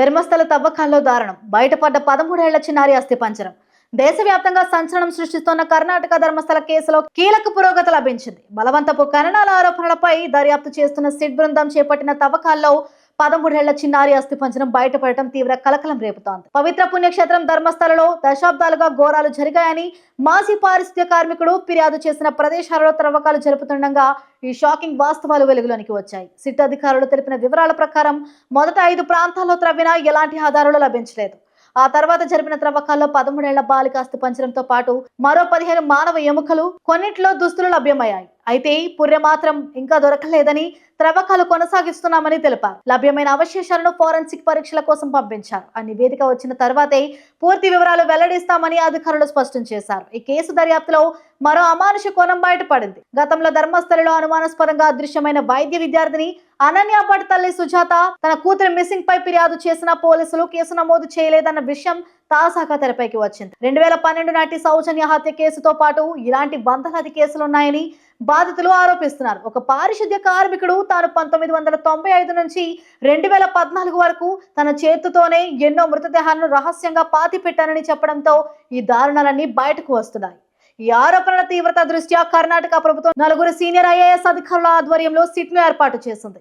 ధర్మస్థల తవ్వకాల్లో దారుణం. బయటపడ్డ పదమూడేళ్ళ చిన్నారి అస్థి పంజరం దేశవ్యాప్తంగా సంచలనం సృష్టిస్తున్న కర్ణాటక ధర్మస్థల కేసులో కీలక పురోగతి లభించింది. బలవంతపు కరణాల ఆరోపణలపై దర్యాప్తు చేస్తున్న సిట్ బృందం చేపట్టిన తవ్వకాల్లో పదమూడేళ్ళ చిన్నారి అస్థి పంజరం బయటపడటం తీవ్ర కలకలం రేపుతోంది. పవిత్ర పుణ్యక్షేత్రం ధర్మస్థలలో దశాబ్దాలుగా ఘోరాలు జరిగాయని మాజీ పారిశుద్ధ్య కార్మికుడు ఫిర్యాదు చేసిన ప్రదేశాలలో త్రవ్వకాలు జరుపుతుండగా ఈ షాకింగ్ వాస్తవాలు వెలుగులోనికి వచ్చాయి. సిట్ అధికారులు తెలిపిన వివరాల ప్రకారం మొదట ఐదు ప్రాంతాల్లో త్రవ్వినా ఎలాంటి ఆధారాలు లభించలేదు. ఆ తర్వాత జరిపిన త్రవ్వకాల్లో పదమూడేళ్ళ బాలిక అస్థి పంచడంతో పాటు మరో పదిహేను మానవ ఎముకలు కొన్నిట్లో దుస్తులు లభ్యమయ్యాయి. అయితే పుర్రె మాత్రం ఇంకా దొరకలేదని త్రవ్వకాలు కొనసాగిస్తున్నామని తెలిపారు. లభ్యమైన అవశేషాలను ఫోరెన్సిక్ పరీక్షల కోసం పంపించారు. ఆ నివేదిక వచ్చిన తర్వాతే పూర్తి వివరాలు వెల్లడిస్తామని అధికారులు స్పష్టం చేశారు. ఈ కేసు దర్యాప్తులో మరో అమానుష కోణం బయటపడింది. గతంలో ధర్మస్థలిలో అనుమానాస్పదంగా అదృశ్యమైన వైద్య విద్యార్థిని అనన్య భట్ తల్లి సుజాత తన కూతురి మిస్సింగ్ పై ఫిర్యాదు చేసిన పోలీసులు కేసు నమోదు చేయలేదన్న విషయం తాజాగా తెరపైకి వచ్చింది. రెండు వేల పన్నెండు నాటి సౌజన్య హత్య కేసుతో పాటు ఇలాంటి వందలాది కేసులున్నాయని బాధితులు ఆరోపిస్తున్నారు. ఒక పారిశుద్ధ్య కార్మికుడు తాను పంతొమ్మిది వందల తొంభై ఐదు నుంచి రెండు వేల పద్నాలుగు వరకు తన చేతితోనే ఎన్నో మృతదేహాలను రహస్యంగా పాతి పెట్టానని చెప్పడంతో ఈ దారుణాలన్నీ బయటకు వస్తున్నాయి. ఈ ఆరోపణల తీవ్రత దృష్ట్యా కర్ణాటక ప్రభుత్వం నలుగురు సీనియర్ ఐఏఎస్ అధికారుల ఆధ్వర్యంలో సిట్ను ఏర్పాటు చేసింది.